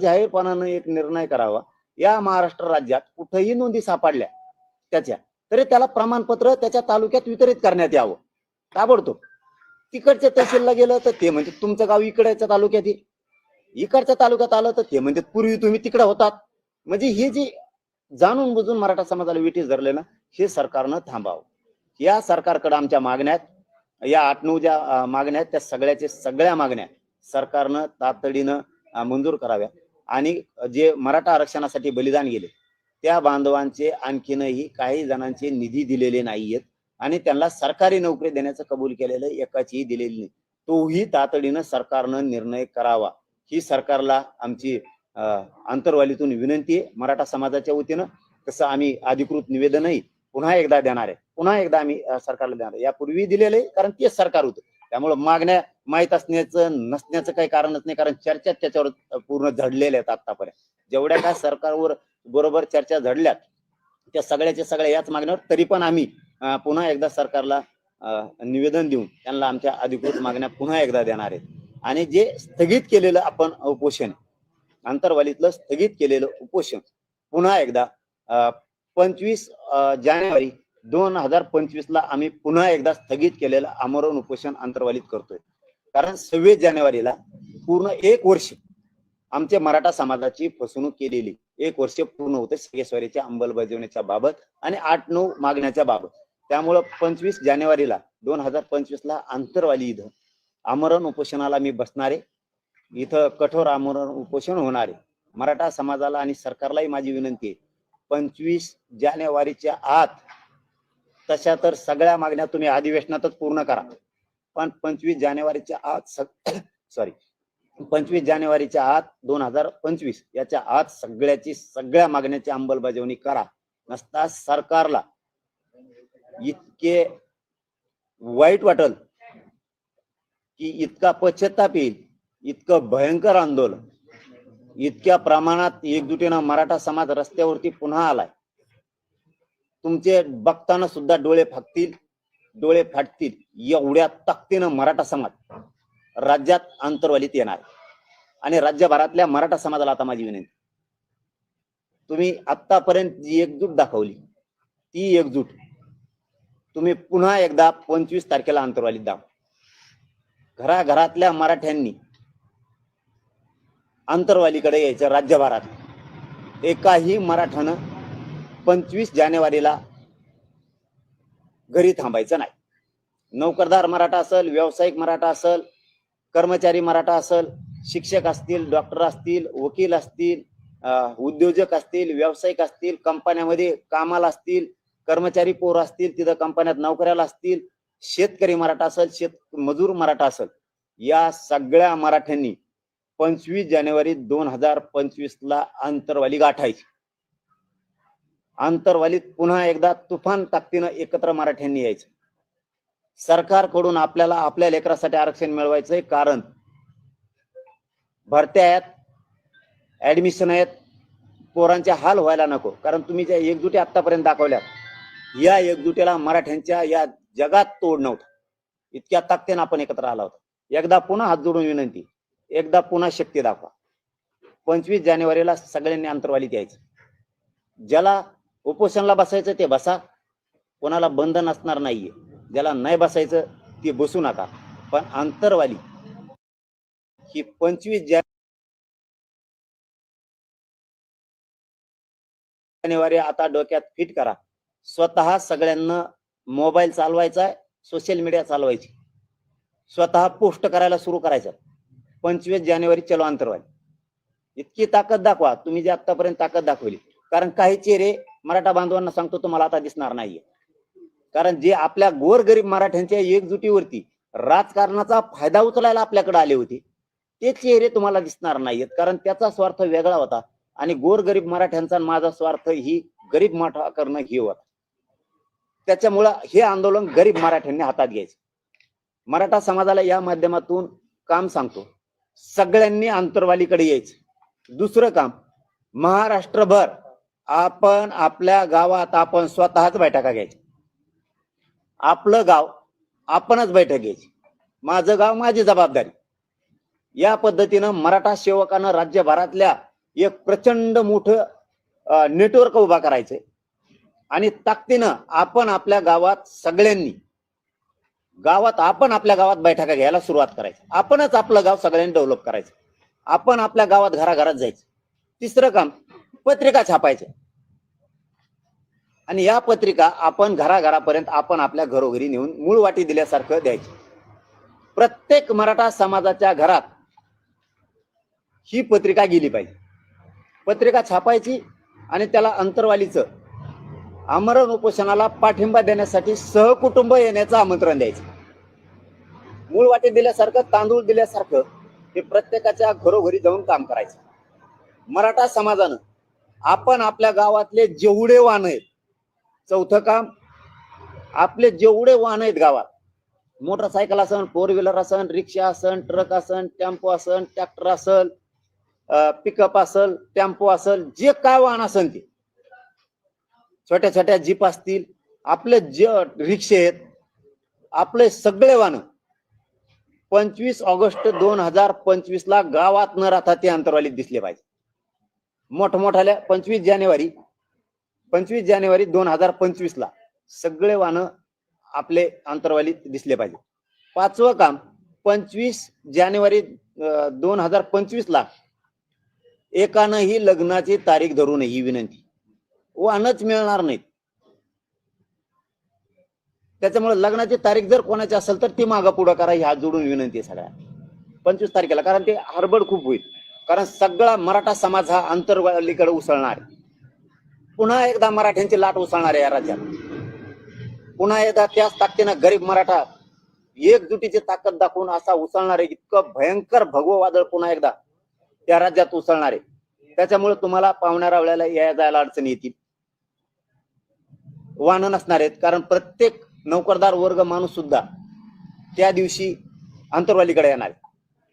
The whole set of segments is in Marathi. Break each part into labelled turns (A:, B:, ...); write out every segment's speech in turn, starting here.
A: जाहीरपणानं एक निर्णय करावा. या महाराष्ट्र राज्यात कुठेही नोंदी सापडल्या त्याच्या तरी त्याला प्रमाणपत्र त्याच्या तालुक्यात वितरित करण्यात यावं. ताबडतोब. तिकडच्या तहसीलला गेलं तर ते म्हणजे तुमचं गाव इकडच्या तालुक्यात येईल. इकडच्या तालुक्यात आलं तर ते म्हणजे पूर्वी तुम्ही तिकडे होतात. म्हणजे हे जे जाणून बुजून मराठा समाजाला विटीस धरले ना हे सरकारनं थांबावं. या सरकारकडे आमच्या मागण्यात या आठ नऊ ज्या मागण्या आहेत. त्या सगळ्याचे सगळ्या मागण्या सरकारनं तातडीनं मंजूर कराव्या. आणि जे मराठा आरक्षणासाठी बलिदान गेले त्या बांधवांचे आणखीनही काही जणांचे निधी दिलेले नाहीयेत आणि त्यांना सरकारी नोकरी देण्याचं कबूल केलेलं एकाचीही दिलेली नाही. तोही तातडीनं सरकारनं निर्णय करावा. ही सरकारला आमची आंतरवालीतून विनंती आहे. मराठा समाजाच्या वतीनं तसं आम्ही अधिकृत निवेदनही पुन्हा एकदा देणार आहे. पुन्हा एकदा आम्ही सरकारला देणार आहे. यापूर्वी दिलेलं आहे कारण तेच सरकार होतं. त्यामुळं मागण्या माहीत असण्याचं नसण्याचं काही कारणच नाही. कारण चर्चा त्याच्यावर पूर्ण झडलेल्या आहेत आतापर्यंत जेवढ्या काय सरकारवर बरोबर चर्चा झडल्यात त्या सगळ्याच्या सगळ्या याच मागण्यावर तरी पण आम्ही पुन्हा एकदा सरकारला निवेदन देऊन त्यांना आमच्या अधिकृत मागण्या पुन्हा एकदा देणार आहेत. आणि जे स्थगित केलेलं आपण उपोषण आंतरवालीतलं स्थगित केलेलं उपोषण पुन्हा एकदा पंचवीस जानेवारी दोन हजार पंचवीस ला आम्ही पुन्हा एकदा स्थगित केलेलं आमरण उपोषण आंतरवालीत करतोय. कारण सव्वीस जानेवारीला पूर्ण एक वर्ष आमच्या मराठा समाजाची फसवणूक केलेली. एक वर्ष पूर्ण होते सगेश्वरीच्या अंमलबजावणीच्या बाबत आणि आठ नऊ मागण्याच्या बाबत. त्यामुळं पंचवीस जानेवारीला दोन हजार पंचवीस ला आंतरवाली इथं आमरण उपोषणाला मी बसणारे. इथं कठोर आमरण उपोषण होणारे. मराठा समाजाला आणि सरकारलाही माझी विनंती आहे. पंचवीस जानेवारीच्या आत तशा तर सगळ्या मागण्या तुम्ही अधिवेशनातच पूर्ण करा. पण पंचवीस जानेवारीच्या आत सॉरी पंचवीस जानेवारीच्या आत दोन हजार पंचवीस. याच्या आत सगळ्याची सगळ्या मागण्याची अंमलबजावणी करा. नसता सरकारला इतके वाईट वाटल की इतका पश्चाताप येईल इतकं भयंकर आंदोलन इतक्या प्रमाणात एकजुटीनं मराठा समाज रस्त्यावरती पुन्हा आलाय. तुमचे बघताना सुद्धा डोळे फाकतील. डोळे फाटतील एवढ्या ताकदीनं मराठा समाज राज्यात आंतरवालीत येणार. आणि राज्यभरातल्या मराठा समाजाला आता माझी विनंती. तुम्ही आतापर्यंत जी एकजूट दाखवली ती एकजूट तुम्ही पुन्हा एकदा पंचवीस तारखेला आंतरवालीत दाखवा घराघरातल्या मराठ्यांनी आंतरवालीकडे यायचं राज्यभरात. एकाही मराठानं पंचवीस जानेवारीला घरी थांबायचं नाही. नोकरदार मराठा असेल व्यावसायिक मराठा असेल कर्मचारी मराठा असेल शिक्षक असतील डॉक्टर असतील वकील असतील उद्योजक असतील व्यावसायिक असतील कंपन्यामध्ये कामाला असतील कर्मचारी पोर असतील तिथं कंपन्यात नोकऱ्याला असतील शेतकरी मराठा असेल शेत मजूर मराठा असेल या सगळ्या मराठ्यांनी पंचवीस जानेवारी दोन हजार पंचवीस ला आंतरवाली गाठायची. आंतरवालीत पुन्हा एकदा तुफान ताकदीनं एकत्र मराठ्यांनी यायचं. सरकारकडून आपल्याला आपल्या लेकरासाठी आरक्षण मिळवायचंय कारण भरत्या आहेत ऍडमिशन आहेत पोरांचे हाल व्हायला नको. कारण तुम्ही ज्या एकजुटी आतापर्यंत दाखवल्यात या एकजुटीला मराठ्यांच्या या जगात तोड नव्हतं. इतक्या ताकदीनं आपण एकत्र आला होता. एकदा पुन्हा हात जोडून विनंती एकदा पुन्हा शक्ती दाखवा. पंचवीस जानेवारीला सगळ्यांनी आंतरवालीत यायचं. ज्याला उपोषणला बसायचं ते बसा. कोणाला बंधन असणार नाहीये. ज्याला नाही बसायचं ते बसू नका. पण आंतरवाली ही पंचवीस जानेवारी आता डोक्यात फिट करा. स्वतः सगळ्यांना मोबाईल चालवायचा सोशल मीडिया चालवायची. स्वतः पोस्ट करायला सुरू करायचं. पंचवीस जानेवारी चलो अंतरवाली. इतकी ताकद दाखवा. तुम्ही जे आतापर्यंत ताकद दाखवली. कारण काही चेहरे मराठा बांधवांना सांगतो तुम्हाला आता दिसणार नाहीये. कारण जे आपल्या गोरगरीब मराठ्यांच्या एकजुटीवरती राजकारणाचा फायदा उचलायला आपल्याकडे आले होते ते चेहरे तुम्हाला दिसणार नाहीयेत. कारण त्याचा स्वार्थ वेगळा होता आणि गोरगरीब मराठ्यांचा माझा स्वार्थ ही गरीब मराठा करणं ही होता. त्याच्यामुळं हे आंदोलन गरीब मराठ्यांनी हातात घ्यायचं. मराठा समाजाला या माध्यमातून काम सांगतो. सगळ्यांनी आंतरवालीकडे यायचं. दुसरं काम महाराष्ट्रभर आपण आपल्या गावात आपण स्वतःच बैठका घ्यायची आपलं गाव आपणच बैठक घ्यायची. माझं गाव माझी जबाबदारी. या पद्धतीनं मराठा सेवकानं राज्यभरातल्या एक प्रचंड मोठं नेटवर्क उभा करायचंय. आणि ताकदीनं आपण आपल्या गावात सगळ्यांनी गावात आपण आपल्या गावात बैठका घ्यायला सुरुवात करायची. आपणच आपलं गाव सगळ्यांनी डेव्हलप करायचं. आपण आपल्या गावात घराघरात जायचं. तिसरं काम पत्रिका छापायच्या आणि या पत्रिका आपण घराघरापर्यंत आपण आपल्या घरोघरी नेऊन मूळ वाटी दिल्यासारखं द्यायची. प्रत्येक मराठा समाजाच्या घरात ही पत्रिका गेली पाहिजे. पत्रिका छापायची आणि त्याला अंतरवालीचं आमरण उपोषणाला पाठिंबा देण्यासाठी सहकुटुंब येण्याचं आमंत्रण द्यायचं. मूळ वाटी दिल्यासारखं तांदूळ दिल्यासारखं हे प्रत्येकाच्या घरोघरी जाऊन काम करायचं. मराठा समाजानं आपण आपल्या गावातले जेवढे वाहन आहेत चौथं काम आपले जेवढे वाहन आहेत गावात मोटरसायकल असन फोर व्हीलर असन रिक्षा असन ट्रक असन टेम्पो असन ट्रॅक्टर असल पिकअप असल टेम्पो असल जे काय वाहन असन ते. छोट्या छोट्या जीप असतील आपले जे रिक्षे आहेत आपले सगळे वाहन पंचवीस ऑगस्ट दोन हजार पंचवीस ला गावात न राहता ते अंतरवालीत दिसले पाहिजे. मोठमोठाल्या पंचवीस जानेवारी पंचवीस जानेवारी दोन हजार पंचवीस ला सगळे वाहनं आपले अंतरवालीत दिसले पाहिजे. पाचवं काम पंचवीस जानेवारी दोन हजार पंचवीस ला एकानंही लग्नाची तारीख धरू नये ही विनंती. वाहनच मिळणार नाहीत. त्याच्यामुळे लग्नाची तारीख जर कोणाची असेल तर ती मागं पुढं करा ही हात जोडून विनंती आहे सगळ्या पंचवीस तारखेला कारण ते हरबड खूप होईल. कारण सगळा मराठा समाज हा अंतरवालीकडे उसळणार आहे. पुन्हा एकदा मराठ्यांची लाट उसळणार आहे या राज्यात. पुन्हा एकदा त्याच ताकदीनं गरीब मराठा एकजुटीची ताकद दाखवून असा उसळणार आहे इतकं भयंकर भगवं वादळ पुन्हा एकदा त्या राज्यात उसळणार आहे. त्याच्यामुळे तुम्हाला पाहुण्या वेळेला या जायला अडचणी येतील. वाहनं नसणार आहेत कारण प्रत्येक नोकरदार वर्ग माणूस सुद्धा त्या दिवशी अंतरवालीकडे येणार आहे.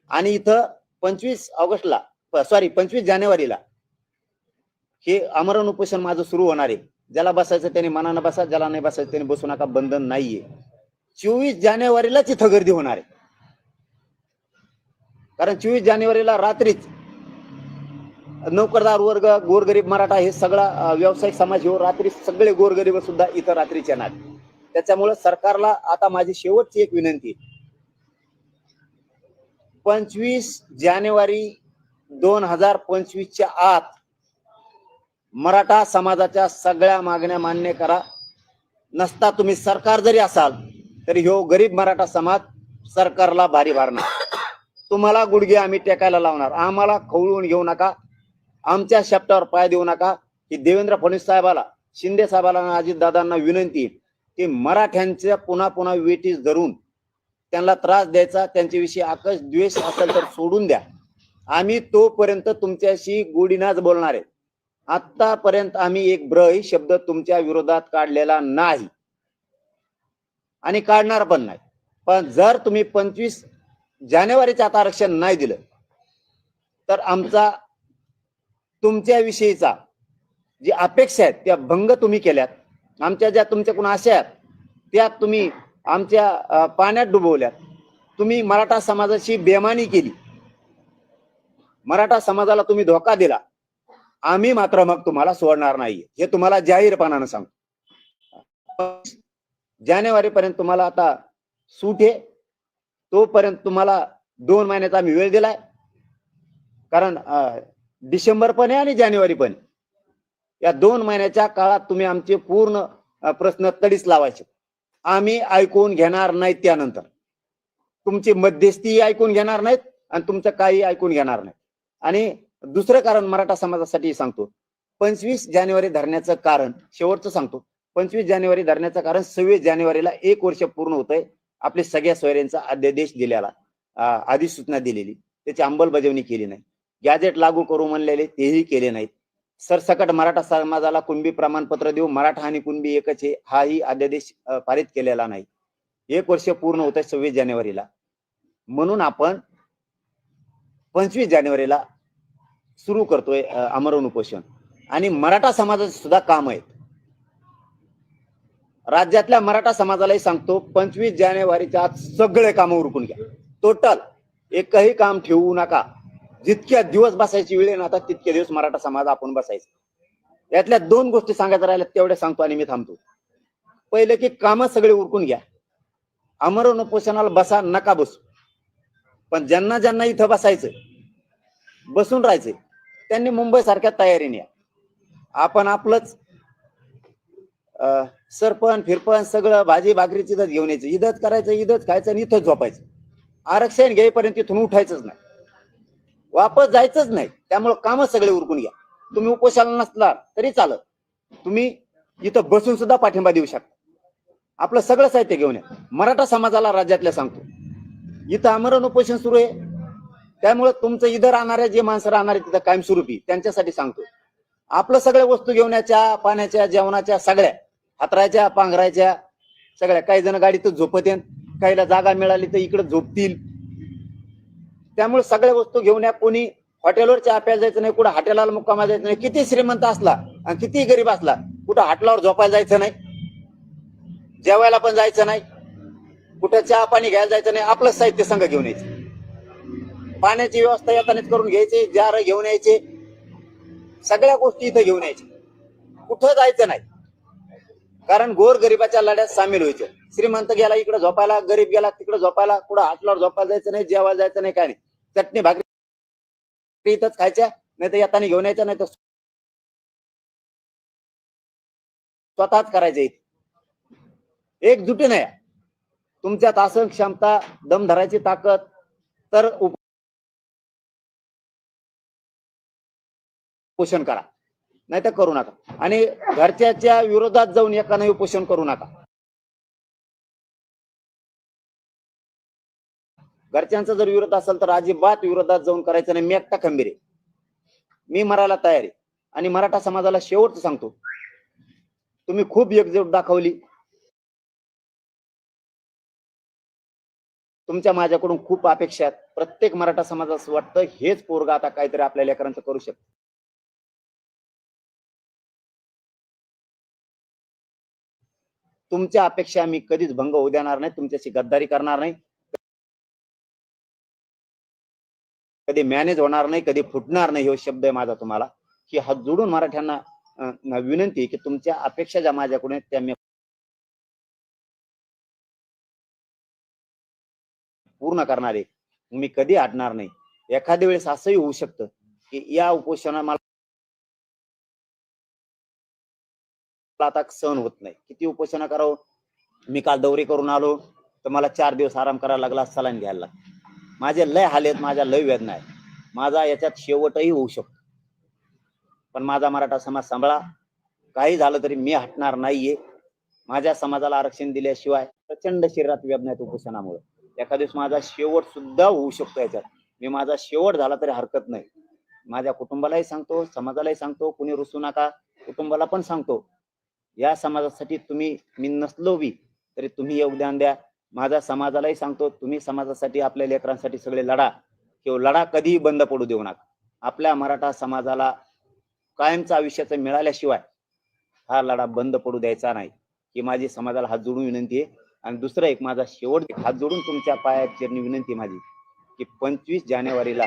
A: आणि इथं पंचवीस ऑगस्टला सॉरी पंचवीस जानेवारीला हे आमरण उपोषण माझं सुरू होणार आहे. ज्याला बसायचं त्याने मनानं बसा ज्याला नाही बसायचं त्याने बसू नका बंधन नाहीये. चोवीस जानेवारीलाच इथं गर्दी होणार आहे. कारण चोवीस जानेवारीला रात्रीच नोकरदार वर्ग गोरगरीब मराठा हे सगळा व्यावसायिक समाज हो रात्री सगळे गोरगरीब सुद्धा इथं रात्रीच येणार. त्याच्यामुळे सरकारला आता माझी शेवटची एक विनंती आहे. पंचवीस जानेवारी दोन हजार पंचवीसच्या आत मराठा समाजाच्या सगळ्या मागण्या मान्य करा. नसता तुम्ही सरकार जरी असाल तरी ह्यो गरीब मराठा समाज सरकारला भारी भरणार तुम्हाला गुडघे आम्ही टेकायला लावणार. आम्हाला खवळून घेऊ नका. आमच्या शब्दावर पाय देऊ नका. ही देवेंद्र फडणवीस साहेबाला शिंदे साहेबाला अजितदादांना विनंती की मराठ्यांच्या पुन्हा पुन्हा वेटीस धरून त्यांना त्रास द्यायचा त्यांच्याविषयी आकश द्वेष असेल तर सोडून द्या. आम्ही तोपर्यंत तुमच्याशी गोडीनाच बोलणार आहे. आतापर्यंत आम्ही एक ब्रही शब्द तुमच्या विरोधात काढलेला नाही. आणि काढणार पण नाही. पण जर तुम्ही पंचवीस जानेवारीचं आता आरक्षण नाही दिलं तर आमचा तुमच्याविषयीचा जी अपेक्षा आहेत त्या भंग तुम्ही केल्यात. आमच्या ज्या तुमच्याकडून आशा आहेत त्या तुम्ही आमच्या पाण्यात डुबवल्यात. तुम्ही मराठा समाजाची बेमानी केली. मराठा समाजाला तुम्ही धोका दिला. आम्ही मात्र मग तुम्हाला सोडणार नाही. हे तुम्हाला जाहीरपणानं सांगतो. जानेवारी पर्यंत तुम्हाला आता सूट आहे. तोपर्यंत तुम्हाला दोन महिन्याचा आम्ही वेळ दिलाय. कारण डिसेंबर पण आहे आणि जानेवारी पण आहे. या दोन महिन्याच्या काळात तुम्ही आमचे पूर्ण प्रश्न तडीच लावायचे. आम्ही ऐकून घेणार नाहीत त्यानंतर. तुमची मध्यस्थी ऐकून घेणार नाहीत आणि तुमचं काही ऐकून घेणार नाही आणि दुसरं कारण मराठा समाजासाठी सांगतो. पंचवीस जानेवारी धरण्याचं कारण शेवटचं सांगतो. पंचवीस जानेवारी धरण्याचं कारण सव्वीस जानेवारीला एक वर्ष पूर्ण होत आहे आपले सगळ्या सोयऱ्यांचा अध्यादेश दिलेला अधिसूचना दिलेली. त्याची अंमलबजावणी केली नाही. गॅजेट लागू करू म्हणलेले तेही केले नाहीत. सरसकट मराठा समाजाला कुणबी प्रमाणपत्र देऊ मराठा आणि कुणबी एकच आहे हाही अध्यादेश पारित केलेला नाही. एक वर्ष पूर्ण होत आहे सव्वीस जानेवारीला. म्हणून आपण पंचवीस जानेवारीला सुरू करतोय अं, आमरण उपोषण. आणि मराठा समाजाचे सुद्धा काम आहेत. राज्यातल्या मराठा समाजालाही सांगतो पंचवीस जानेवारीच्या आज सगळे कामं उरकून घ्या. टोटल एकही काम ठेवू नका. जितक्या दिवस बसायची वेळ आहे ना आता तितके दिवस मराठा समाज आपण बसायचा. यातल्या दोन गोष्टी सांगायच्या राहिल्या तेवढ्या सांगतो आणि मी थांबतो. पहिले की कामं सगळे उरकून घ्या. अमरण उपोषणाला बसा नका बसू. पण ज्यांना ज्यांना इथं बसायचं बसून राहायचं त्यांनी मुंबई सारख्या तयारीने या. आपण आपलंच अं, सरपण फिरपण सगळं भाजी भाकरीची इथंच घेऊन यायचं. इथंच करायचं इथंच खायचं आणि इथंच झोपायचं. आरक्षण घेईपर्यंत इथून उठायचंच नाही. वापस जायचंच नाही. त्यामुळे कामं सगळे उरकून घ्या. तुम्ही उपोषणाला नसला तरी चालत तुम्ही इथं बसून सुद्धा पाठिंबा देऊ शकता. आपलं सगळं साहित्य घेऊन या. मराठा समाजाला राज्यातल्या सांगतो. इथं आमरण उपोषण सुरू आहे. त्यामुळे तुमचं इथं राहणाऱ्या जे माणसं राहणारे तिथं कायमस्वरूपी त्यांच्यासाठी सांगतो. आपलं सगळ्या वस्तू घेऊन याच्या पाण्याच्या जेवणाच्या सगळ्या. हातरायच्या पांघरायच्या सगळ्या. काही जण गाडीतच झोपत येन काहीला जागा मिळाली तर इकडे झोपतील. त्यामुळे सगळ्या वस्तू घेऊन या. कोणी हॉटेलवर चहा प्यायला जायचं नाही कुठं हॉटेलाला मुक्कामा जायचं नाही. किती श्रीमंत असला आणि किती गरीब असला कुठं हाटलावर झोपायला जायचं नाही जेवायला पण जायचं नाही कुठं चहा पाणी घ्यायला जायचं नाही आपलं साहित्य संघ घेऊन यायचं. पाण्याची व्यवस्था येतानाच करून घ्यायची जार घेऊन यायचे सगळ्या गोष्टी इथं घेऊन यायचे. कुठं जायचं नाही. कारण गोर गरिबाच्या लढ्यात सामील व्हायचं. श्रीमंत गेला इकडे झोपायला गरीब गेला तिकडे झोपायला कुठं हाटलावर झोपायला जायचं नाही जेवायला जायचं नाही काय नाही. चटणी भाकरी इथंच खायच्या नाही तर येताना घेऊन यायच्या नाही तर स्वतःच करायचे इथे. जुटी नाही. तुमच्यात असं क्षमता दम धरायची ताकद तर उप- उपोषण करा. नाही तर करू नका. आणि घरच्याच्या विरोधात जाऊन एकाने उपोषण करू नका. घरच्यांचा जर विरोध असेल तर अजिबात विरोधात जाऊन करायचं नाही. मी एकटा खंबीर आहे. मी मरायला तयार आहे. आणि मराठा समाजाला शेवट सांगतो. तुम्ही खूप एकजूट दाखवली. तुमच्या माझ्याकडून खूप अपेक्षा आहेत. प्रत्येक मराठा समाजास वाटतं हेच पोरगा आता काहीतरी आपल्या लेकरांचं करू शकतो. तुमच्या अपेक्षा मी कधीच भंग होऊ देणार नाही तुमच्याशी गद्दारी करणार नाही. कधी मॅनेज होणार नाही कधी फुटणार नाही हे शब्द आहे माझा तुम्हाला. की हात जोडून मराठ्यांना विनंती की तुमच्या अपेक्षा ज्या माझ्याकडून आहेत त्या मी पूर्ण करणार आहे. मी कधी आडणार नाही. एखाद्या वेळेस असंही होऊ शकतं की या उपोषणा मला आता सहन होत नाही. किती उपोषणा करावं? मी काल दौरी करून आलो तर मला चार दिवस आराम करायला लागला सलाईन घ्यायला. लागला माझे लय हाल आहेत माझ्या लय वेदना आहे माझा याच्यात शेवटही होऊ शकतो. पण माझा मराठा समाज सांभाळा. काही झालं तरी मी हटणार नाहीये. माझ्या समाजाला आरक्षण दिल्याशिवाय प्रचंड शरीरात वेदना आहेत उपोषणामुळे. एखाद्या दिवस माझा शेवट सुद्धा होऊ शकतो याच्यात. मी माझा शेवट झाला तरी हरकत नाही. माझ्या कुटुंबालाही सांगतो समाजालाही सांगतो कुणी रुसू नका. कुटुंबाला पण सांगतो. या समाजासाठी तुम्ही मी नसलो बी तरी तुम्ही योगदान द्या. माझ्या समाजालाही सांगतो तुम्ही समाजासाठी आपल्या लेकरांसाठी सगळे लढा. किंवा लढा कधीही बंद पडू देऊ नका. आपल्या मराठा समाजाला कायमचा आयुष्याचं मिळाल्याशिवाय हा लढा बंद पडू द्यायचा नाही. ही माझी समाजाला हात जोडून विनंती आहे. आणि दुसरं एक माझा शेवट हात जोडून तुमच्या पायात चिरणी विनंती माझी की पंचवीस जानेवारीला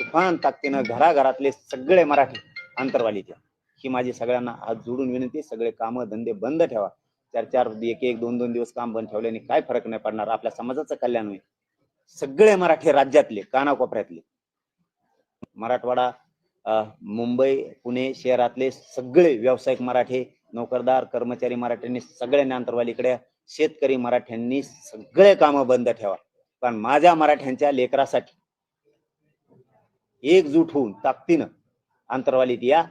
A: तुफान ताकदीनं घराघरातले सगळे मराठी अंतरवालीच्या ही माझी सगळ्यांना आज जोडून विनंती सगळे कामं धंदे बंद ठेवा. चार चार एक एक दोन दोन दिवस काम बंद ठेवल्याने काय फरक नाही पडणार? आपल्या समाजाचं कल्याण होईल. सगळे मराठी राज्यातले कानाकोपऱ्यातले. मराठवाडा मुंबई पुणे शहरातले सगळे व्यावसायिक मराठे नोकरदार कर्मचारी मराठ्यांनी सगळ्यांनी अंतरवालीकडे शेतकरी मराठ्यांनी सगळे कामं बंद ठेवा. पण माझ्या मराठ्यांच्या लेकरासाठी एकजूट होऊन ताकदीनं अंतरवालीत या.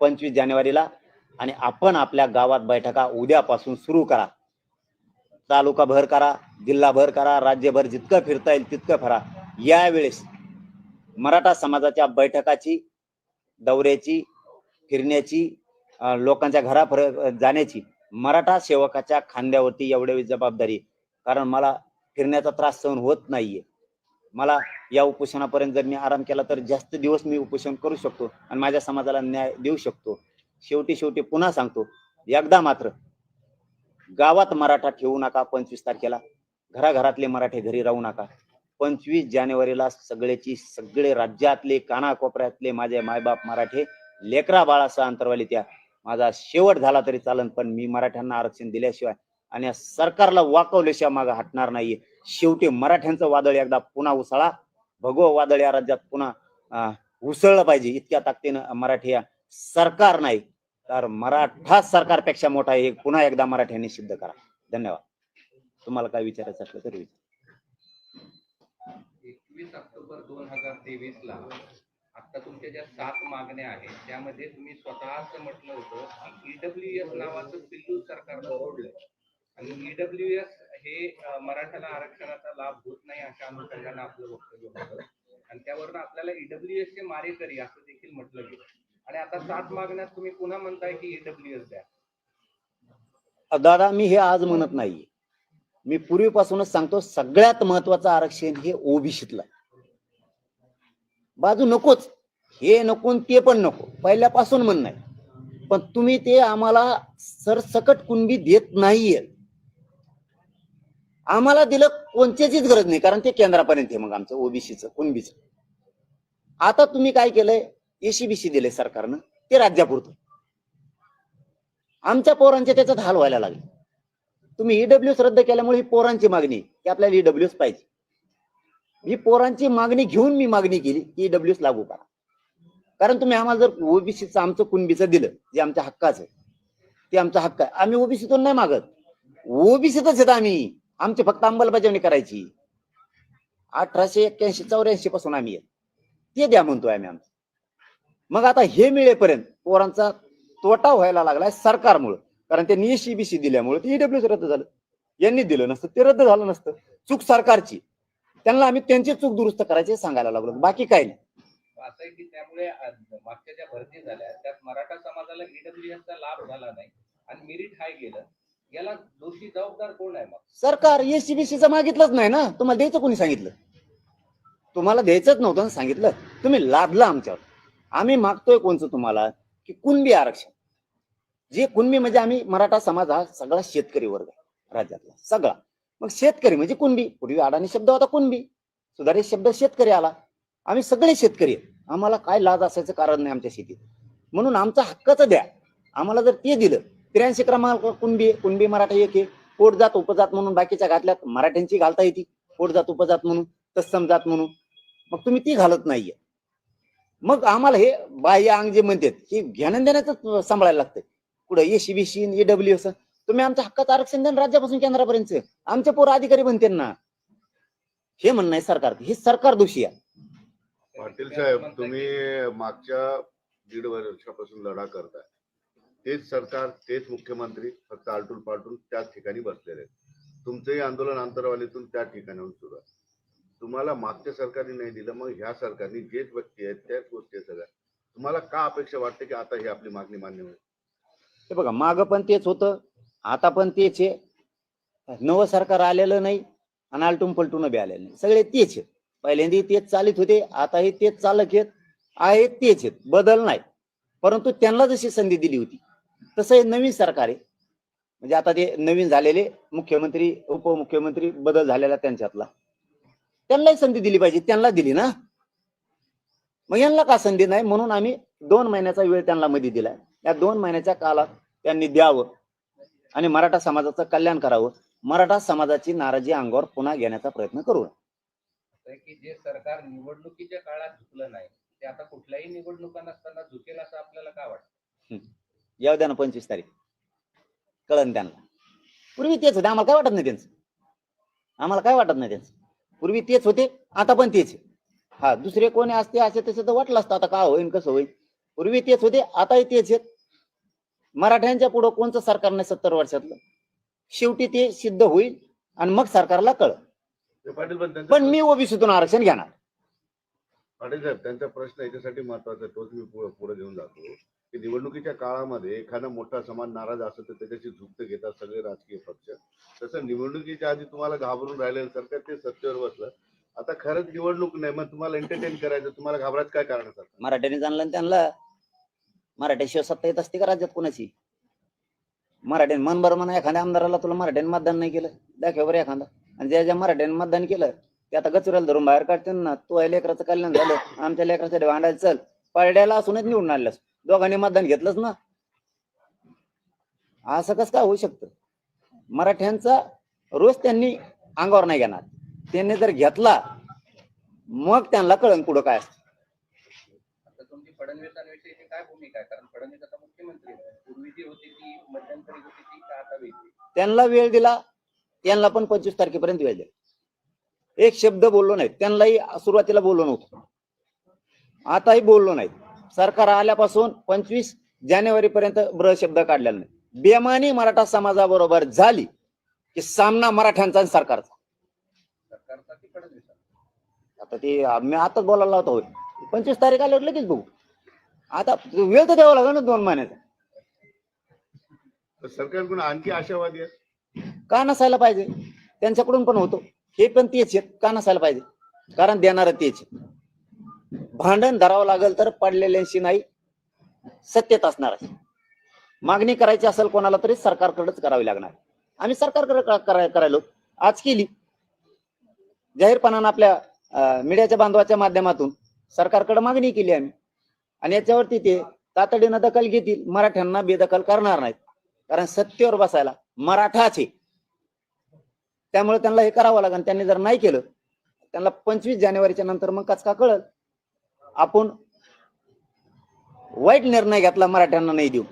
A: पंचवीस जानेवारीला आणि आपण आपल्या गावात बैठका उद्यापासून सुरू करा. तालुका भर करा जिल्हा भर करा राज्यभर जितकं फिरता येईल तितकं फिरा यावेळेस मराठा समाजाच्या बैठकाची दौऱ्याची फिरण्याची लोकांच्या घराफर जाण्याची मराठा सेवकाच्या खांद्यावरती एवढी जबाबदारी. कारण मला फिरण्याचा त्रास सहन होत नाहीये. मला या उपोषणापर्यंत जर मी आराम केला तर जास्त दिवस मी उपोषण करू शकतो आणि माझ्या समाजाला न्याय देऊ शकतो. शेवटी शेवटी पुन्हा सांगतो एकदा मात्र गावात मराठा ठेवू नका पंचवीस तारखेला. घराघरातले मराठे घरी राहू नका. पंचवीस जानेवारीला सगळ्याची सगळे राज्यातले कानाकोपऱ्यातले माझे मायबाप मराठे लेकरा बाळासह अंतरवाली त्या माझा शेवट झाला तरी चालन पण मी मराठ्यांना आरक्षण दिल्याशिवाय आणि सरकारला वाकवल्याशिवाय मागं हटणार नाहीये. शेवटी मराठ्यांचं वादळ एकदा पुन्हा उसळा. भगव वादळ या राज्यात पुन्हा उसळलं पाहिजे इतक्या ताकदीनं मराठी या सरकार नाही. तर मराठा सरकारपेक्षा मोठा आहे हे पुन्हा एकदा मराठ्यांनी सिद्ध करा. धन्यवाद. तुम्हाला काय विचारायचं असलं तर विचारा.
B: एकवीस ऑक्टोबर दोन हजार तेवीस ला आता तुमच्या ज्या सात मागण्या आहेत त्यामध्ये तुम्ही स्वतः असं म्हटलं होतं की ईडब्ल्यू एस नावाचं पिल्लू सरकार बरोडलं आणि ईडब्ल्यू एस हे मराठ्याला आरक्षणाचा लाभ होत नाही अशा अनुषंगाने आपलं वक्तव्य होतं. आणि त्यावरून आपल्याला ईडब्ल्यू एस चे मारेकरी असं देखील म्हटलं गेलं. आणि आता सात मागण्यात तुम्ही पुन्हा म्हणताय की ईडब्ल्यू एस द्या.
A: दादा मी हे आज म्हणत नाहीये. मी पूर्वीपासूनच सांगतो सगळ्यात महत्वाचं आरक्षण हे ओबीसीतलं बाजू नकोच. हे नको ते पण नको. पहिल्यापासून म्हणणं पण तुम्ही ते आम्हाला सरसकट कुणबी देत नाहीये. आम्हाला दिलं कोणत्याचीच गरज नाही कारण ते केंद्रापर्यंत आहे मग आमचं ओबीसीचं कुणबीचं. आता तुम्ही काय केलंय? एसीबीसी दिले सरकारनं ते राज्यापुरतं. आमच्या पोरांचे त्याच्यात हाल व्हायला लागले. तुम्ही ईडब्ल्यूस रद्द केल्यामुळे ही पोरांची मागणी की आपल्याला ईडब्ल्यूस पाहिजे. ही पोरांची मागणी घेऊन मी मागणी केली की ईडब्ल्यूस लागू करा. कारण तुम्ही आम्हाला जर ओबीसीचं आमचं कुणबीचं दिलं जे आमच्या हक्काचं ते आमचा हक्क आहे. आम्ही ओबीसीतून नाही मागत. ओबीसीतच येत आम्ही. आमची फक्त अंमलबजावणी करायची. अठराशे एक्क्याऐंशी चौऱ्याऐंशी पासून आम्ही ते द्या म्हणतोय आम्ही आमचं. मग आता हे मिळेपर्यंत पोरांचा तोटा व्हायला लागलाय सरकारमुळे. कारण त्यांनी सीबीसी दिल्यामुळे ते ईडब्ल्यूच रद्द झालं. यांनी दिलं नसतं ते रद्द झालं नसतं. चूक सरकारची. त्यांना आम्ही त्यांची चूक दुरुस्त करायचे सांगायला लागलो. बाकी काही नाही.
B: असं आहे की त्यामुळे मागच्या ज्या भरती झाल्या त्यात मराठा समाजाला ईडब्ल्यू लाभ झाला नाही. आणि मिरिट हाय गेलं. याला दोषी जबाबदार कोण आहे मग?
A: सरकार एसीबीसीचं मागितलंच नाही ना? तुम्हाला द्यायचं कोणी सांगितलं? तुम्हाला द्यायचंच नव्हतं ना सांगितलं? तुम्ही लादलं आमच्यावर. आम्ही मागतोय कोणचं तुम्हाला? की कुणबी आरक्षण. जे कुणबी म्हणजे आम्ही मराठा समाज हा सगळा शेतकरी वर्ग आहे राज्यातला सगळा. मग शेतकरी म्हणजे कुणबी? पूर्वी अडाणी शब्द होता कुणबी. सुधारित शब्द शेतकरी आला. आम्ही सगळे शेतकरी आहेत. आम्हाला काय लाज असायचं कारण नाही आमच्या शेतीत. म्हणून आमचा हक्काचं द्या. आम्हाला जर ते दिलं त्र्याऐंशी क्रमांक कुणबी कुणबी मराठा एक आहे. पोटजात उपजात म्हणून बाकीच्या घातल्यात मराठ्यांची घालता येते. पोटजात उपजात म्हणून तत्सम जात म्हणून. मग तुम्ही ती घालत नाहीये. मग आम्हाला हे बाह्य अंग जे म्हणतात हे घेणं देण्याच सांभाळायला लागतं कुठं एसीबीसी एडब्ल्यू एस तुम्ही आमच्या हक्काचं आरक्षण द्या राज्यापासून केंद्रापर्यंत. आमचे पोर अधिकारी बनते ना. हे म्हणणं आहे सरकार हे सरकार दोषी आहे.
C: पाटील साहेब तुम्ही मागच्या दीड वर्षापासून लढा करताय. तेच सरकार तेच मुख्यमंत्री फक्त आलटून पालटून त्याच ठिकाणी बसलेले आहेत. तुमचंही आंदोलन आंतरवालीतून त्या ठिकाणाहून सुरू आहे. तुम्हाला मागच्या सरकारने नाही दिलं मग ह्या सरकारने जेच व्यक्ती आहेत त्याच गोष्टी आहेत सगळ्या. तुम्हाला का अपेक्षा वाटते की आता ही आपली मागणी मान्य होईल?
A: हे बघा माग पण तेच होतं आता पण तेच आहे. नवं सरकार आलेलं नाही आणि आलटून पलटून बी आलेलं नाही. सगळे तेच आहेत. पहिल्यांदा तेच चालित होते आताही तेच चालक आहेत आहेत तेच आहेत. बदल नाही. परंतु त्यांना जशी संधी दिली होती तसं हे नवीन सरकार आहे. म्हणजे आता ते नवीन झालेले मुख्यमंत्री उपमुख्यमंत्री बदल झालेला त्यांच्यातला. त्यांनाही संधी दिली पाहिजे त्यांना दिली ना. मग यांना का संधी नाही? म्हणून आम्ही दोन महिन्याचा वेळ त्यांना मध्ये दिलाय. या दोन महिन्याच्या काळात त्यांनी द्यावं आणि मराठा समाजाचं कल्याण करावं. मराठा समाजाची नाराजी अंगावर पुन्हा घेण्याचा प्रयत्न करू
B: की जे सरकार निवडणुकीच्या काळात झुकलं नाही ते आता कुठल्याही निवडणुका नसताना झुकेल असं आपल्याला काय वाटतं?
A: येऊ द्या ना पंचवीस तारीख. कळन त्यांना. पूर्वी तेच होते. आम्हाला काय वाटत नाही त्यांचं? आम्हाला काय वाटत नाही त्यांचं? पूर्वी तेच होते आता पण तेच आहे. हा दुसरे कोणी असते असे तसे तर वाटलं असतं. आता काय होईल कसं होईल? पूर्वी तेच होते आताही तेच आहेत. मराठ्यांच्या पुढं कोणचं सरकार नाही सत्तर वर्षातलं? शेवटी ते सिद्ध होईल आणि मग सरकारला कळ
C: पण
A: मी ओबीसीतून आरक्षण घेणार.
C: पाटील साहेब त्यांचा प्रश्न याच्यासाठी महत्त्वाचा तोच मी पुढे पुढे घेऊन जातो. की निवडणुकीच्या काळामध्ये एखादा मोठा समाज नाराज असेल तर त्याच्याशी झुक्त घेतात सगळे राजकीय पक्ष. तसं निवडणुकीच्या आधी तुम्हाला घाबरून राहिलेलं सरकार ते सत्तेवर बसलं. आता खरंच निवडणूक नाही मग तुम्हाला एंटरटेन करायचं तुम्हाला घाबरायचं काय कारण असतात
A: मराठ्याने जाणलं त्यांना मराठ्याशिवाय सत्ता येत असते का राज्यात कोणाची? मराठ्याने मन बरं म्हणा एखाद्या आमदाराला तुला मराठ्याने मतदान नाही केलं दाखव बरं एखादा. आणि ज्या ज्या मराठ्याने मतदान केलं ते आता गचुऱ्याला धरून बाहेर काढते ना. तू आहे लेकराचं कल्याण झालं आमच्या लेकरासाठी भांडायला चल. पडड्याला असूनच निवडून आणलंस. दोघांनी मतदान घेतलंच ना. असं कसं काय होऊ शकतं? मराठ्यांचा रोज त्यांनी अंगावर नाही घेणार. त्यांनी जर घेतला मग त्यांना कळण पुढं काय असतं? त्यांना वेळ दिला त्यांना पण पंचवीस तारखेपर्यंत वेळ दिला. एक शब्द बोललो नाही त्यांनाही सुरुवातीला बोललो नव्हतो. आताही बोललो नाही सरकार आल्यापासून पंचवीस जानेवारी पर्यंत ब्र शब्द काढलेला नाही. बेमानी मराठा समाजाबरोबर झाली की सामना मराठ्यांचा आणि सरकारचा. आता ते मी आताच बोलायला होतो पंचवीस तारीख आल्यावर लगेच बघू. आता वेळ तर द्यावा लागेल ना दोन महिन्याचा.
C: सरकारकडून आणखी आशावादी
A: का नसायला पाहिजे? त्यांच्याकडून पण होतो. हे पण तेच आहेत. का नसायला पाहिजे? कारण देणार तेच आहे. भांडण धरावं लागेल तर पडलेल्यांशी नाही सत्यत असणार आहे. मागणी करायची असेल कोणाला तरी सरकारकडेच करावी लागणार. आम्ही सरकारकडे करायलो. आज केली. जाहीरपणानं आपल्या मीडियाच्या बांधवाच्या माध्यमातून सरकारकडे मागणी केली आम्ही. आणि याच्यावरती ते तातडीनं दखल घेतील. मराठ्यांना बेदखल करणार नाहीत. कारण सत्तेवर बसायला मराठाच आहे. त्यामुळे त्यांना हे करावं लागेल. त्यांनी जर नाही केलं त्यांना पंचवीस जानेवारीच्या नंतर मग कच का कळल? आपण वाईट निर्णय घेतला मराठ्यांना नाही देऊ.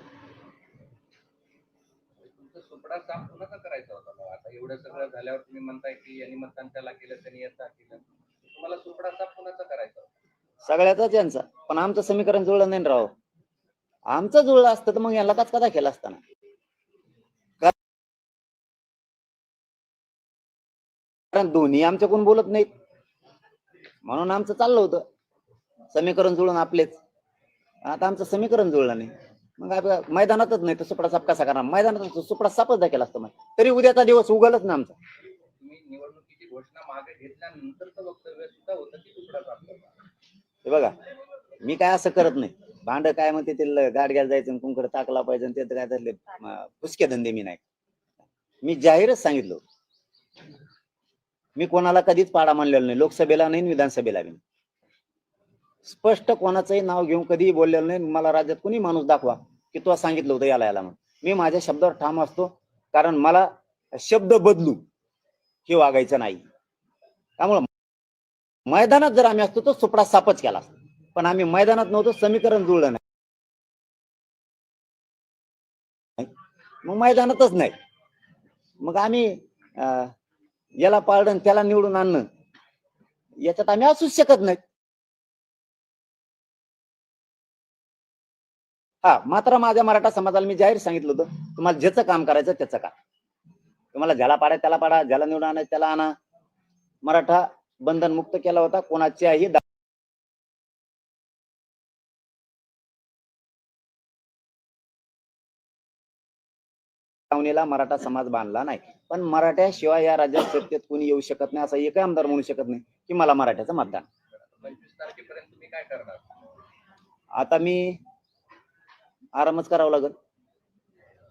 B: एवढं सगळं झाल्यावर तुम्ही म्हणताय की यांनी मतदान त्याला केलं त्यांनी याचा केलं. तुम्हाला सुपडा साफ कुणाचा करायचा होता?
A: सगळ्याचाच यांचा. पण आमचं समीकरण जुळलं नाही राव. आमचं जुळलं असतं तर मग यांना कच कदा केला असताना कारण दोन्ही आमच्याकडून बोलत नाहीत. म्हणून आमचं चाललं होतं. समीकरण जुळून आपलेच. आता आमचं समीकरण जुळलं नाही. मग आता मैदानातच नाही तर सुपडा साप कसा करणार? मैदानात सुपडा सापच दाखल असतं मग. तरी उद्याचा दिवस उगलच ना आमचा. हे बघा मी काय असं करत नाही. भांड काय म्हणते ते ल- गाडग्याला जायचं कुंकड टाकला पाहिजे ते काय अं, फुसके धंदे मी नाही. मी जाहीरच सांगितलं. मी कोणाला कधीच पाडा मानलेला नाही. लोकसभेला नाही विधानसभेला नाही. स्पष्ट कोणाचंही नाव घेऊन कधीही बोललेलं नाही. मला राज्यात कोणी माणूस दाखवा की तो सांगितलं होतं याला याला म्हणून. मी माझ्या शब्दावर ठाम असतो कारण मला शब्द बदलू हे वागायचं नाही. त्यामुळं मैदानात जर आम्ही असतो तर सुपडा सापच केला पण आम्ही मैदानात नव्हतो समीकरण जुळलं नाही. मग मैदानातच नाही. मग आम्ही अं, याला पाळणं त्याला निवडून आणणं याच्यात आम्ही असूच शकत नाही. हा मात्र माझ्या मराठा समाजाला मी जाहीर सांगितलं होतं तुम्हाला ज्याचं काम करायचं त्याचं काम तुम्हाला ज्याला पाडाय त्याला पाडा ज्याला निवडून आणायचं त्याला आणा. मराठा बंधन मुक्त केला होता कोणाच्याही दावणीला मराठा समाज बांधला नाही. पण मराठ्याशिवाय या राज्यात सत्तेत कोणी येऊ शकत नाही असा एकही आमदार म्हणू शकत नाही की मला मराठ्याचं मतदान.
B: पंचवीस तारखेपर्यंत तुम्ही काय करणार?
A: आता मी आरामच करावं लागेल.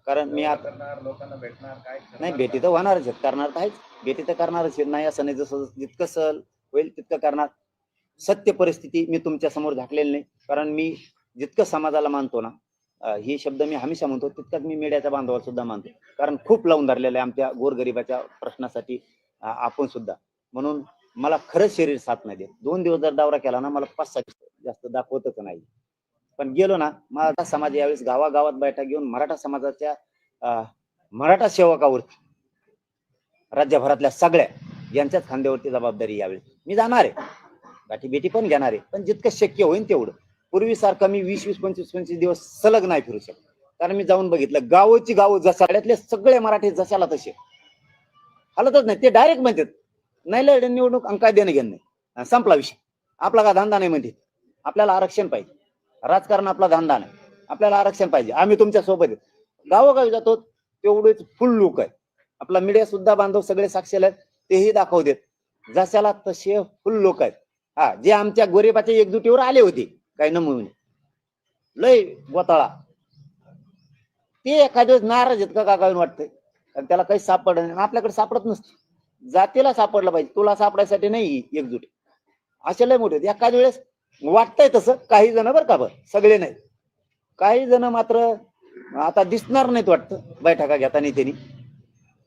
A: कारण मी आता
B: लोकांना भेटणार काय?
A: नाही भेटी तर होणारच आहेत करणार तर आहेच. भेटी तर करणारच आहेत. नाही असं नाही जसं जितकं सहल होईल तितकं करणार. सत्य परिस्थिती मी तुमच्यासमोर झाकलेली नाही. कारण मी जितकं समाजाला मानतो ना ही शब्द मी हमेशा म्हणतो तितकंच मी मीडियाच्या बांधवाला सुद्धा मानतो. कारण खूप लावून धरलेलं आहे आमच्या गोरगरिबाच्या प्रश्नासाठी आपण सुद्धा. म्हणून मला खरंच शरीर साथ नाही देत. दोन दिवस जर दौरा केला ना मला पाच सहा दिवस जास्त दाखवतच नाही. पण गेलो ना मराठा समाज यावेळेस गावागावात बैठक घेऊन मराठा समाजाच्या अं, मराठा सेवकावरती राज्यभरातल्या सगळ्या यांच्याच खांद्यावरती जबाबदारी यावेळी मी जाणार आहे. गाठी बेटी पण घेणार आहे. पण जितकं शक्य होईल तेवढं. पूर्वीसारखं मी वीस वीस पंचवीस पंचवीस दिवस सलग नाही फिरू शकत. कारण मी जाऊन बघितलं गावची गाव जसाड्यातले सगळे मराठी जशाला तसे. हलतच नाही. ते डायरेक्ट म्हणतात नाही लढ निवडणूक अंकाय देणं घेणं नाही. संपला विषय. आपला का धंदा नाही म्हणते. आपल्याला आरक्षण पाहिजे. राजकारण आपला धंदा नाही. आपल्याला आरक्षण पाहिजे. आम्ही तुमच्यासोबत आहे. गावोगावी जातो तेवढेच फुल लोक आहे. आपला मीडिया सुद्धा बांधव सगळे साक्षीला आहेत तेही दाखवू देत. जशाला तसे फुल लोक आहेत. हा जे आमच्या गोरेबाच्या एकजुटीवर आले होते काही नमुने लय गोताळा. ते एखाद्या वेळेस नाराज आहेत का काय वाटतंय? कारण त्याला काही सापडलं नाही. आपल्याकडे सापडत नसतं. जातीला सापडलं पाहिजे. तुला सापडायसाठी नाही ही एकजूट. असे लय मोठे आहेत. वेळेस वाटतंय तसं. काही जण बरं का बरं सगळे नाही. काही जण मात्र आता दिसणार नाहीत वाटतं बैठका घेताना त्यांनी.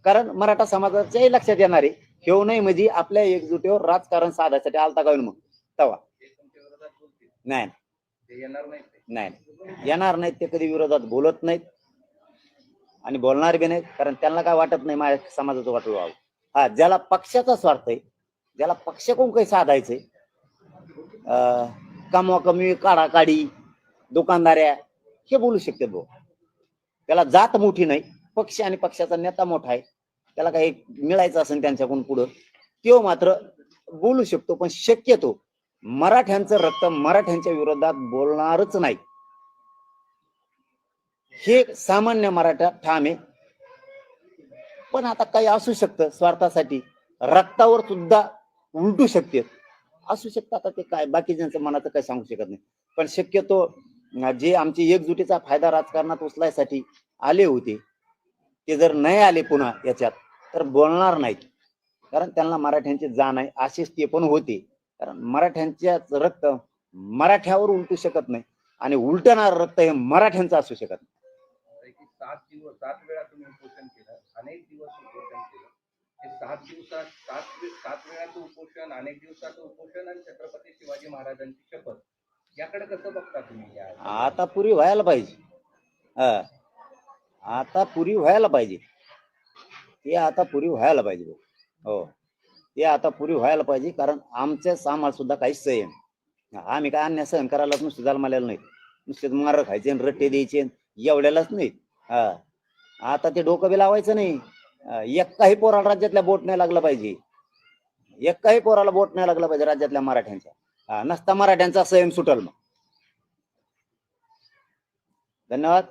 A: कारण मराठा समाजाच्याही लक्षात येणार आहे हेव नाही म्हणजे आपल्या एकजुटीवर राजकारण साधायसाठी आलता का मग? तवा. नाही
B: नाही.
A: येणार नाहीत ते कधी विरोधात बोलत नाहीत. आणि बोलणार बी नाहीत कारण त्यांना काय वाटत नाही माझ्या समाजाचं वाटलं व्हावं हा ज्याला पक्षाचा स्वार्थ आहे ज्याला पक्षाकडून काही साधायचंय कमी काढा काढी दुकानदाऱ्या हे बोलू शकते भाऊ. त्याला जात मोठी नाही पक्ष आणि पक्षाचा नेता मोठा आहे. त्याला काही मिळायचं असेल त्यांच्याकडून पुढं तो मात्र बोलू शकतो पण शक्यतो मराठ्यांचं रक्त मराठ्यांच्या विरोधात बोलणारच नाही. हे सामान्य मराठा ठाम आहे. पण आता काही असू शकतं स्वार्थासाठी रक्तावर सुद्धा उलटू शकते. असू शकतं आता ते काय? बाकीच्यांचं मनाचं काही सांगू शकत नाही. पण शक्यतो जे आमची एकजुटीचा फायदा राजकारणात उचलायसाठी आले होते ते जर नाही आले पुन्हा याच्यात तर बोलणार नाहीत. कारण त्यांना मराठ्यांची जाण आहे असेच ते पण होते. कारण मराठ्यांच्याच रक्त मराठ्यावर उलटू शकत नाही आणि उलटणार रक्त हे मराठ्यांचं असू शकत नाही.
B: सात दिवस सात वेळा तुम्ही उपोषण केलं अनेक दिवस उपोषण केलं. हे सात दिवसात सात सात वेळाचं उपोषण अनेक दिवसाचं उपोषण आणि छत्रपती शिवाजी महाराजांची शपथ. याकडे कसं बघता तुम्ही
A: आता पुरी व्हायला पाहिजे. आता पुरी व्हायला पाहिजे. ते आता पुरी व्हायला पाहिजे हो. ते आता पुरी व्हायला पाहिजे कारण आमच्या आम्हाला सुद्धा काहीच सहन आम्ही काय अन्याय सहन करायलाच नुसतं जन्मालेलं नाही नुसते मार खायचे रट्टे द्यायचे एवढ्यालाच नाही हा. आता ते डोकं बी लावायचं नाही. हा, एकाही पोराला राज्यातल्या बोट नाही लागलं पाहिजे. एकाही पोराला बोट नाही लागलं पाहिजे राज्यातल्या मराठ्यांच्या. नसता मराठ्यांचा संयम सुटल मग. धन्यवाद.